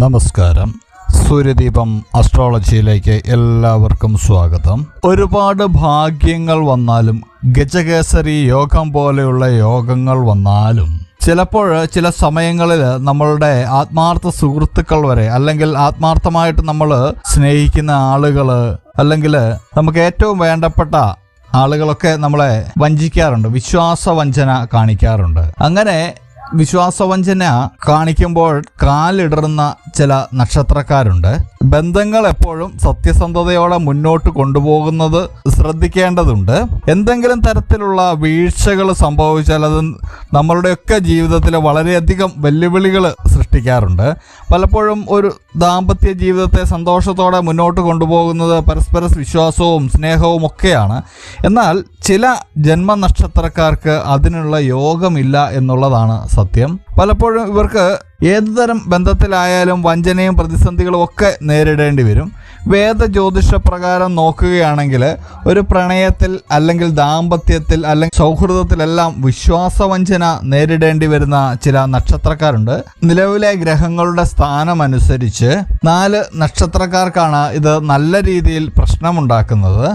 നമസ്കാരം. സൂര്യദീപം അസ്ട്രോളജിയിലേക്ക് എല്ലാവർക്കും സ്വാഗതം. ഒരുപാട് ഭാഗ്യങ്ങൾ വന്നാലും ഗജകേസരി യോഗം പോലെയുള്ള യോഗങ്ങൾ വന്നാലും ചിലപ്പോൾ ചില സമയങ്ങളിൽ നമ്മളുടെ ആത്മാർത്ഥ സുഹൃത്തുക്കൾ വരെ അല്ലെങ്കിൽ ആത്മാർത്ഥമായിട്ട് നമ്മൾ സ്നേഹിക്കുന്ന ആളുകൾ അല്ലെങ്കിൽ നമുക്ക് ഏറ്റവും വേണ്ടപ്പെട്ട ആളുകളൊക്കെ നമ്മളെ വഞ്ചിക്കാറുണ്ട്. വിശ്വാസവഞ്ചന കാണിക്കാറുണ്ട്. അങ്ങനെ വിശ്വാസവഞ്ചന കാണിക്കുമ്പോൾ കാലിടറുന്ന ചില നക്ഷത്രക്കാരുണ്ട്. ബന്ധങ്ങൾ എപ്പോഴും സത്യസന്ധതയോടെ മുന്നോട്ട് കൊണ്ടുപോകുന്നത് ശ്രദ്ധിക്കേണ്ടതുണ്ട്. എന്തെങ്കിലും തരത്തിലുള്ള വീഴ്ചകൾ സംഭവിച്ചാൽ അത് നമ്മളുടെയൊക്കെ ജീവിതത്തിൽ വളരെയധികം വെല്ലുവിളികൾ സൃഷ്ടിക്കാറുണ്ട് പലപ്പോഴും ഒരു ദാമ്പത്യ ജീവിതത്തെ സന്തോഷത്തോടെ മുന്നോട്ട് കൊണ്ടുപോകുന്നത് പരസ്പര വിശ്വാസവും സ്നേഹവും ഒക്കെയാണ്. എന്നാൽ ചില ജന്മനക്ഷത്രക്കാർക്ക് അതിനുള്ള യോഗമില്ല എന്നുള്ളതാണ് സത്യം. പലപ്പോഴും ഇവർക്ക് ഏതുതരം ബന്ധത്തിലായാലും വഞ്ചനയും പ്രതിസന്ധികളും ഒക്കെ നേരിടേണ്ടി വരും. വേദ ജ്യോതിഷ പ്രകാരം നോക്കുകയാണെങ്കിൽ ഒരു പ്രണയത്തിൽ അല്ലെങ്കിൽ ദാമ്പത്യത്തിൽ അല്ലെങ്കിൽ സൗഹൃദത്തിലെല്ലാം വിശ്വാസവഞ്ചന നേരിടേണ്ടി വരുന്ന ചില നക്ഷത്രക്കാരുണ്ട്. നിലവിലെ ഗ്രഹങ്ങളുടെ സ്ഥാനമനുസരിച്ച് നാല് നക്ഷത്രക്കാർക്കാണ് ഇത് നല്ല രീതിയിൽ പ്രശ്നമുണ്ടാക്കുന്നത്.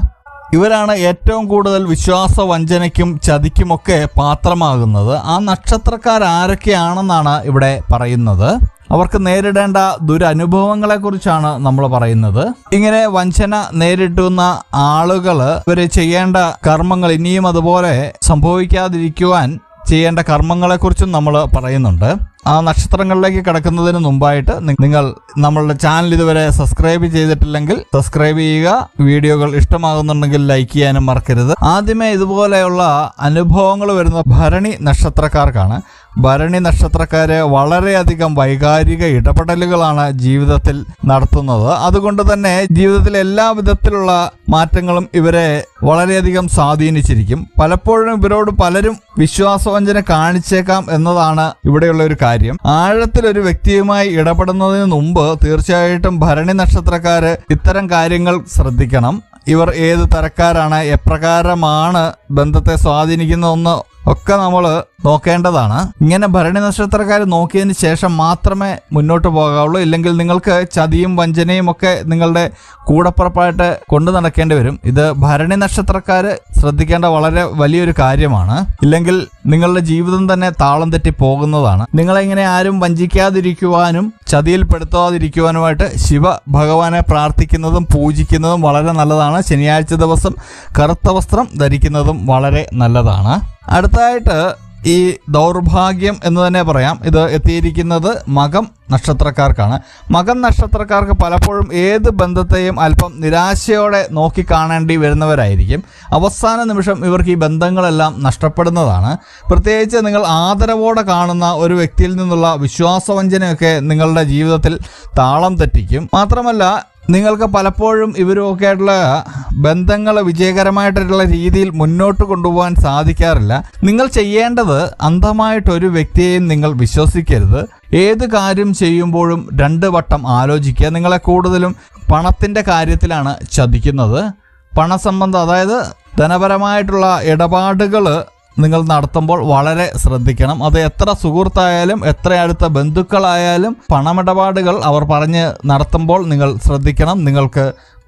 ഇവരാണ് ഏറ്റവും കൂടുതൽ വിശ്വാസ വഞ്ചനയ്ക്കും ചതിക്കുമൊക്കെ പാത്രമാകുന്നത്. ആ നക്ഷത്രക്കാർ ആരൊക്കെയാണെന്നാണ് ഇവിടെ പറയുന്നത്. അവർക്ക് നേരിടേണ്ട ദുരനുഭവങ്ങളെക്കുറിച്ചാണ് നമ്മൾ പറയുന്നത്. ഇങ്ങനെ വഞ്ചന നേരിട്ടുന്ന ആളുകൾ ഇവർ ചെയ്യേണ്ട കർമ്മങ്ങൾ ഇനിയും അതുപോലെ സംഭവിക്കാതിരിക്കുവാൻ ചെയ്യേണ്ട കർമ്മങ്ങളെക്കുറിച്ചും നമ്മൾ പറയുന്നുണ്ട്. ആ നക്ഷത്രങ്ങളിലേക്ക് കിടക്കുന്നതിന് മുമ്പായിട്ട് നിങ്ങൾ നമ്മളുടെ ചാനൽ ഇതുവരെ സബ്സ്ക്രൈബ് ചെയ്തിട്ടില്ലെങ്കിൽ സബ്സ്ക്രൈബ് ചെയ്യുക. വീഡിയോകൾ ഇഷ്ടമാകുന്നുണ്ടെങ്കിൽ ലൈക്ക് ചെയ്യാനും മറക്കരുത്. ആദ്യമേ ഇതുപോലെയുള്ള അനുഭവങ്ങൾ വരുന്ന ഭരണി നക്ഷത്രക്കാർക്കാണ്. ഭരണി നക്ഷത്രക്കാര് വളരെയധികം വൈകാരിക ഇടപെടലുകളാണ് ജീവിതത്തിൽ നടത്തുന്നത്. അതുകൊണ്ട് തന്നെ ജീവിതത്തിൽ എല്ലാ വിധത്തിലുള്ള മാറ്റങ്ങളും ഇവരെ വളരെയധികം സ്വാധീനിച്ചിരിക്കും. പലപ്പോഴും ഇവരോട് പലരും വിശ്വാസവഞ്ചന കാണിച്ചേക്കാം എന്നതാണ് ഇവിടെയുള്ള ഒരു കാര്യം. ആഴത്തിൽ ഒരു വ്യക്തിയുമായി ഇടപെടുന്നതിന് മുമ്പ് തീർച്ചയായിട്ടും ഭരണി നക്ഷത്രക്കാര് ഇത്തരം കാര്യങ്ങൾ ശ്രദ്ധിക്കണം. ഇവർ ഏത് തരക്കാരാണ് എപ്രകാരമാണ് ബന്ധത്തെ സ്വാധീനിക്കുന്നതെന്ന് ഒക്കെ നമ്മൾ നോക്കേണ്ടതാണ്. ഇങ്ങനെ ഭരണി നക്ഷത്രക്കാർ നോക്കിയതിന് ശേഷം മാത്രമേ മുന്നോട്ട് പോകാവുള്ളൂ. ഇല്ലെങ്കിൽ നിങ്ങൾക്ക് ചതിയും വഞ്ചനയും ഒക്കെ നിങ്ങളുടെ കൂടപ്പുറപ്പായിട്ട് കൊണ്ടു നടക്കേണ്ടി വരും. ഇത് ഭരണി നക്ഷത്രക്കാർ ശ്രദ്ധിക്കേണ്ട വളരെ വലിയൊരു കാര്യമാണ്. ഇല്ലെങ്കിൽ നിങ്ങളുടെ ജീവിതം തന്നെ താളം തെറ്റി പോകുന്നതാണ്. നിങ്ങളെങ്ങനെ ആരും വഞ്ചിക്കാതിരിക്കുവാനും ചതിയിൽപ്പെടുത്താതിരിക്കുവാനുമായിട്ട് ശിവ ഭഗവാനെ പ്രാർത്ഥിക്കുന്നതും പൂജിക്കുന്നതും വളരെ നല്ലതാണ്. ശനിയാഴ്ച ദിവസം കറുത്ത വസ്ത്രം ധരിക്കുന്നതും വളരെ നല്ലതാണ്. അടുത്തതായിട്ട് ഈ ദൗർഭാഗ്യം എന്ന് തന്നെ പറയാം. ഇത് എത്തിയിരിക്കുന്നത് മകം നക്ഷത്രക്കാർക്കാണ്. മകം നക്ഷത്രക്കാർക്ക് പലപ്പോഴും ഏത് ബന്ധത്തെയും അല്പം നിരാശയോടെ നോക്കിക്കാണേണ്ടി വരുന്നവരായിരിക്കും. അവസാന നിമിഷം ഇവർക്ക് ഈ ബന്ധങ്ങളെല്ലാം നഷ്ടപ്പെടുന്നതാണ്. പ്രത്യേകിച്ച് നിങ്ങൾ ആദരവോടെ കാണുന്ന ഒരു വ്യക്തിയിൽ നിന്നുള്ള വിശ്വാസവഞ്ചനയൊക്കെ നിങ്ങളുടെ ജീവിതത്തിൽ താളം തെറ്റിക്കും. മാത്രമല്ല നിങ്ങൾക്ക് പലപ്പോഴും ഇവരുമൊക്കെ ആയിട്ടുള്ള ബന്ധങ്ങൾ വിജയകരമായിട്ടുള്ള രീതിയിൽ മുന്നോട്ട് കൊണ്ടുപോകാൻ സാധിക്കാറില്ല. നിങ്ങൾ ചെയ്യേണ്ടത് അന്ധമായിട്ട് ഒരു വ്യക്തിയെയും നിങ്ങൾ വിശ്വസിക്കരുത്. ഏത് കാര്യം ചെയ്യുമ്പോഴും രണ്ട് വട്ടം ആലോചിക്കുക. നിങ്ങളെ കൂടുതലും പണത്തിന്റെ കാര്യത്തിലാണ് ചതിക്കുന്നത്. പണസംബന്ധം അതായത് ധനപരമായിട്ടുള്ള ഇടപാടുകൾ നിങ്ങൾ നടത്തുമ്പോൾ വളരെ ശ്രദ്ധിക്കണം. അത് എത്ര സുഹൃത്തായാലും എത്ര അടുത്ത ബന്ധുക്കളായാലും പണമിടപാടുകൾ അവർ പറഞ്ഞ് നടത്തുമ്പോൾ നിങ്ങൾ ശ്രദ്ധിക്കണം. നിങ്ങൾക്ക്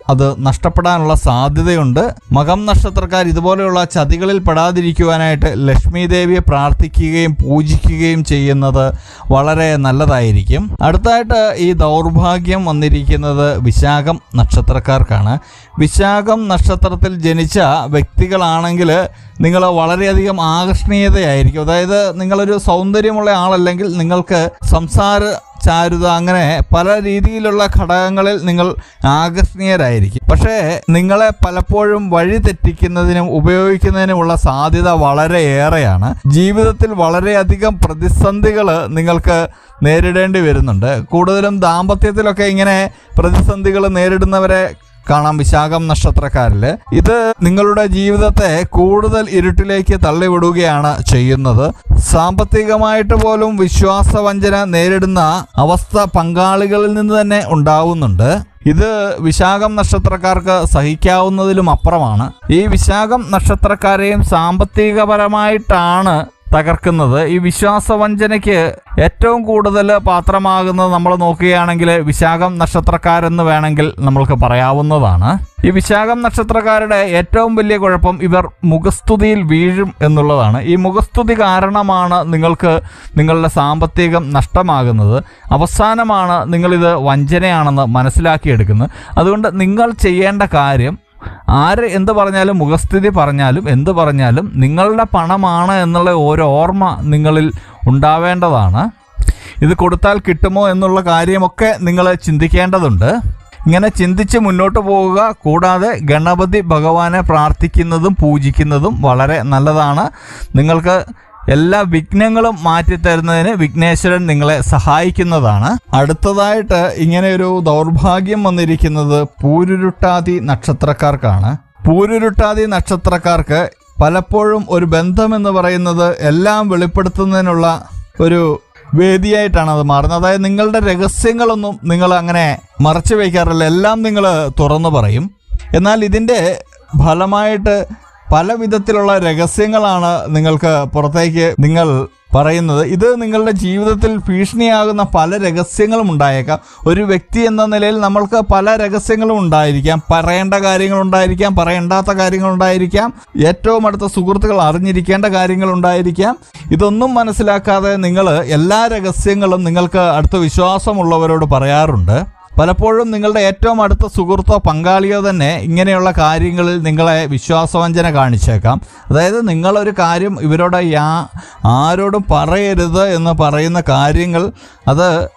അത് നഷ്ടപ്പെടാനുള്ള സാധ്യതയുണ്ട്. മകം നക്ഷത്രക്കാർ ഇതുപോലെയുള്ള ചതികളിൽ പെടാതിരിക്കുവാനായിട്ട് ലക്ഷ്മി ദേവിയെ പ്രാർത്ഥിക്കുകയും പൂജിക്കുകയും ചെയ്യുന്നത് വളരെ നല്ലതായിരിക്കും. അടുത്തായിട്ട് ഈ ദൗർഭാഗ്യം വന്നിരിക്കുന്നത് വിശാഖം നക്ഷത്രക്കാർക്കാണ്. വിശാഖം നക്ഷത്രത്തിൽ ജനിച്ച വ്യക്തികളാണെങ്കിൽ നിങ്ങൾ വളരെയധികം ആകർഷണീയതയായിരിക്കും. അതായത് നിങ്ങളൊരു സൗന്ദര്യമുള്ള ആളല്ലെങ്കിൽ നിങ്ങൾക്ക് സംസാര ചാരുത അങ്ങനെ പല രീതിയിലുള്ള ഘടകങ്ങളിൽ നിങ്ങൾ ആകർഷണീയരായിരിക്കും പക്ഷേ നിങ്ങളെ പലപ്പോഴും വഴി തെറ്റിക്കുന്നതിനും ഉപയോഗിക്കുന്നതിനുമുള്ള സാധ്യത വളരെ ഏറെയാണ്. ജീവിതത്തിൽ വളരെയധികം പ്രതിസന്ധികൾ നിങ്ങൾക്ക് നേരിടേണ്ടി വരുന്നുണ്ട്. കൂടുതലും ദാമ്പത്യത്തിലൊക്കെ ഇങ്ങനെ പ്രതിസന്ധികൾ നേരിടുന്നവരെ കാണാം വിശാഖം നക്ഷത്രക്കാരിൽ ഇത് നിങ്ങളുടെ ജീവിതത്തെ കൂടുതൽ ഇരുട്ടിലേക്ക് തള്ളിവിടുകയാണ് ചെയ്യുന്നത്. സാമ്പത്തികമായിട്ട് പോലും വിശ്വാസവഞ്ചന നേരിടുന്ന അവസ്ഥ പങ്കാളികളിൽ നിന്ന് തന്നെ ഉണ്ടാവുന്നുണ്ട്. ഇത് വിശാഖം നക്ഷത്രക്കാർക്ക് സഹിക്കാവുന്നതിലും അപ്പുറമാണ്. ഈ വിശാഖം നക്ഷത്രക്കാരെയും സാമ്പത്തികപരമായിട്ടാണ് തകർക്കുന്നത്. ഈ വിശ്വാസവഞ്ചനയ്ക്ക് ഏറ്റവും കൂടുതൽ പാത്രമാകുന്നത് നമ്മൾ നോക്കുകയാണെങ്കിൽ വിശാഖം നക്ഷത്രക്കാരെന്ന് വേണമെങ്കിൽ നമ്മൾക്ക് പറയാവുന്നതാണ്. ഈ വിശാഖം നക്ഷത്രക്കാരുടെ ഏറ്റവും വലിയ കുഴപ്പം ഇവർ മുഖസ്തുതിയിൽ വീഴും എന്നുള്ളതാണ്. ഈ മുഖസ്തുതി കാരണമാണ് നിങ്ങൾക്ക് നിങ്ങളുടെ സാമ്പത്തികം നഷ്ടമാകുന്നത്. അവസാനമാണ് നിങ്ങളിത് വഞ്ചനയാണെന്ന് മനസ്സിലാക്കിയെടുക്കുന്നത്. അതുകൊണ്ട് നിങ്ങൾ ചെയ്യേണ്ട കാര്യം ആര് എന്ത് പറഞ്ഞാലും മുഖസ്ഥിതി പറഞ്ഞാലും എന്ത് പറഞ്ഞാലും നിങ്ങളുടെ പണമാണ് എന്നുള്ള ഒരു ഓർമ്മ നിങ്ങളിൽ ഉണ്ടാവേണ്ടതാണ്. ഇത് കൊടുത്താൽ കിട്ടുമോ എന്നുള്ള കാര്യമൊക്കെ നിങ്ങൾ ചിന്തിക്കേണ്ടതുണ്ട്. ഇങ്ങനെ ചിന്തിച്ച് മുന്നോട്ട് പോവുക കൂടാതെ ഗണപതി ഭഗവാനെ പ്രാർത്ഥിക്കുന്നതും പൂജിക്കുന്നതും വളരെ നല്ലതാണ്. നിങ്ങൾക്ക് എല്ലാ വിഘ്നങ്ങളും മാറ്റിത്തരുന്നതിന് വിഘ്നേശ്വരൻ നിങ്ങളെ സഹായിക്കുന്നതാണ്. അടുത്തതായിട്ട് ഇങ്ങനെ ഒരു ദൗർഭാഗ്യം വന്നിരിക്കുന്നത് പൂരുരുട്ടാതി നക്ഷത്രക്കാർക്കാണ്. പൂരുരുട്ടാതി നക്ഷത്രക്കാർക്ക് പലപ്പോഴും ഒരു ബന്ധം എന്ന് പറയുന്നത് എല്ലാം വെളിപ്പെടുത്തുന്നതിനുള്ള ഒരു വേദിയായിട്ടാണ് അത് മാറുന്നത്. അതായത് നിങ്ങളുടെ രഹസ്യങ്ങളൊന്നും നിങ്ങൾ അങ്ങനെ മറച്ചു വയ്ക്കാറില്ല. എല്ലാം നിങ്ങൾ തുറന്നു പറയും. എന്നാൽ ഇതിന്റെ ഫലമായിട്ട് പല വിധത്തിലുള്ള രഹസ്യങ്ങളാണ് നിങ്ങൾക്ക് പുറത്തേക്ക് നിങ്ങൾ പറയുന്നത്. ഇത് നിങ്ങളുടെ ജീവിതത്തിൽ ഭീഷണിയാകുന്ന പല രഹസ്യങ്ങളും ഉണ്ടായേക്കാം. ഒരു വ്യക്തി എന്ന നിലയിൽ നമ്മൾക്ക് പല രഹസ്യങ്ങളും ഉണ്ടായിരിക്കാം. പറയേണ്ട കാര്യങ്ങൾ ഉണ്ടായിരിക്കാം പറയേണ്ടാത്ത കാര്യങ്ങൾ ഉണ്ടായിരിക്കാം. ഏറ്റവും അടുത്ത സുഹൃത്തുക്കൾ അറിഞ്ഞിരിക്കേണ്ട കാര്യങ്ങൾ ഉണ്ടായിരിക്കാം. ഇതൊന്നും മനസ്സിലാക്കാതെ നിങ്ങൾ എല്ലാ രഹസ്യങ്ങളും നിങ്ങൾക്ക് അടുത്ത വിശ്വാസമുള്ളവരോട് പറയാറുണ്ട്. പലപ്പോഴും നിങ്ങളുടെ ഏറ്റവും അടുത്ത സുഹൃത്തോ പങ്കാളിയോ തന്നെ ഇങ്ങനെയുള്ള കാര്യങ്ങളിൽ നിങ്ങളെ വിശ്വാസവഞ്ചന കാണിച്ചേക്കാം. അതായത് നിങ്ങളൊരു കാര്യം ഇവരോട് യാ ആരോടും പറയരുത് എന്ന് പറയുന്ന കാര്യങ്ങൾ അത്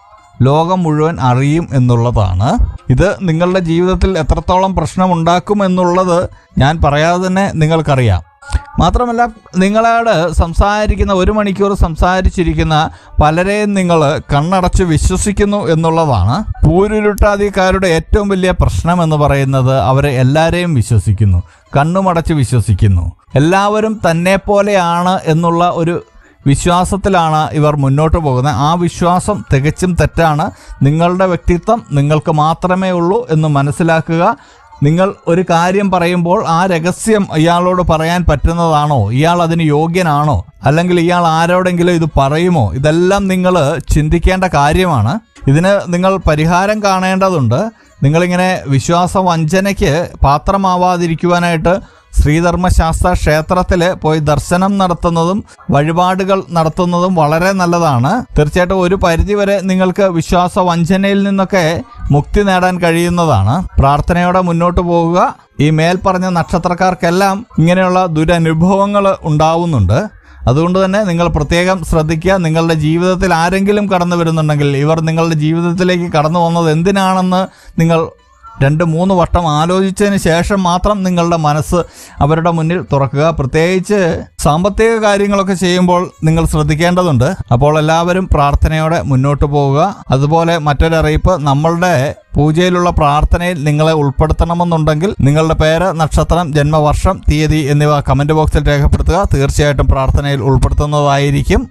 ലോകം മുഴുവൻ അറിയും എന്നുള്ളതാണ്. ഇത് നിങ്ങളുടെ ജീവിതത്തിൽ എത്രത്തോളം പ്രശ്നമുണ്ടാക്കും എന്നുള്ളത് ഞാൻ പറയാതെ തന്നെ നിങ്ങൾക്കറിയാം. മാത്രമല്ല നിങ്ങളോട് സംസാരിക്കുന്ന ഒരു മണിക്കൂർ സംസാരിച്ചിരിക്കുന്ന പലരെയും നിങ്ങൾ കണ്ണടച്ച് വിശ്വസിക്കുന്നു എന്നുള്ളതാണ്. പൂരുരുട്ടാതിക്കാരുടെ ഏറ്റവും വലിയ പ്രശ്നം എന്ന് പറയുന്നത് അവരെ എല്ലാവരെയും വിശ്വസിക്കുന്നു കണ്ണുമടച്ച് വിശ്വസിക്കുന്നു. എല്ലാവരും തന്നെ പോലെയാണ് എന്നുള്ള ഒരു വിശ്വാസത്തിലാണ് ഇവർ മുന്നോട്ട് പോകുന്നത്. ആ വിശ്വാസം തികച്ചും തെറ്റാണ്. നിങ്ങളുടെ വ്യക്തിത്വം നിങ്ങൾക്ക് മാത്രമേ ഉള്ളൂ എന്ന് മനസ്സിലാക്കുക. നിങ്ങൾ ഒരു കാര്യം പറയുമ്പോൾ ആ രഹസ്യം ഇയാളോട് പറയാൻ പറ്റുന്നതാണോ? ഇയാൾ അതിന് യോഗ്യനാണോ? അല്ലെങ്കിൽ ഇയാൾ ആരോടെങ്കിലും ഇത് പറയുമോ? ഇതെല്ലാം നിങ്ങൾ ചിന്തിക്കേണ്ട കാര്യമാണ്. ഇതിന് നിങ്ങൾ പരിഹാരം കാണേണ്ടതുണ്ട്. നിങ്ങളിങ്ങനെ വിശ്വാസ വഞ്ചനയ്ക്ക് പാത്രമാവാതിരിക്കുവാനായിട്ട് ശ്രീധർമ്മശാസ്ത്ര ക്ഷേത്രത്തിൽ പോയി ദർശനം നടത്തുന്നതും വഴിപാടുകൾ നടത്തുന്നതും വളരെ നല്ലതാണ്. തീർച്ചയായിട്ടും ഒരു പരിധിവരെ നിങ്ങൾക്ക് വിശ്വാസ വഞ്ചനയിൽ നിന്നൊക്കെ മുക്തി നേടാൻ കഴിയുന്നതാണ്. പ്രാർത്ഥനയോടെ മുന്നോട്ട് പോകുക. ഈ മേൽപ്പറഞ്ഞ നക്ഷത്രക്കാർക്കെല്ലാം ഇങ്ങനെയുള്ള ദുരനുഭവങ്ങൾ ഉണ്ടാവുന്നുണ്ട്. അതുകൊണ്ട് തന്നെ നിങ്ങൾ പ്രത്യേകം ശ്രദ്ധിക്കുക. നിങ്ങളുടെ ജീവിതത്തിൽ ആരെങ്കിലും കടന്നു വരുന്നുണ്ടെങ്കിൽ ഇവർ നിങ്ങളുടെ ജീവിതത്തിലേക്ക് കടന്നു വന്നത് എന്തിനാണെന്ന് നിങ്ങൾ രണ്ട് മൂന്ന് വട്ടം ആലോചിച്ചതിന് ശേഷം മാത്രം നിങ്ങളുടെ മനസ്സ് അവരുടെ മുന്നിൽ തുറക്കുക. പ്രത്യേകിച്ച് സാമ്പത്തിക കാര്യങ്ങളൊക്കെ ചെയ്യുമ്പോൾ നിങ്ങൾ ശ്രദ്ധിക്കേണ്ടതുണ്ട്. അപ്പോൾ എല്ലാവരും പ്രാർത്ഥനയോടെ മുന്നോട്ട് പോവുക. അതുപോലെ മറ്റൊരറിയിപ്പ് നമ്മളുടെ പൂജയിലുള്ള പ്രാർത്ഥനയിൽ നിങ്ങളെ ഉൾപ്പെടുത്തണമെന്നുണ്ടെങ്കിൽ നിങ്ങളുടെ പേര് നക്ഷത്രം ജന്മവർഷം തീയതി എന്നിവ കമന്റ് ബോക്സിൽ രേഖപ്പെടുത്തുക. തീർച്ചയായിട്ടും പ്രാർത്ഥനയിൽ ഉൾപ്പെടുത്തുന്നതായിരിക്കും.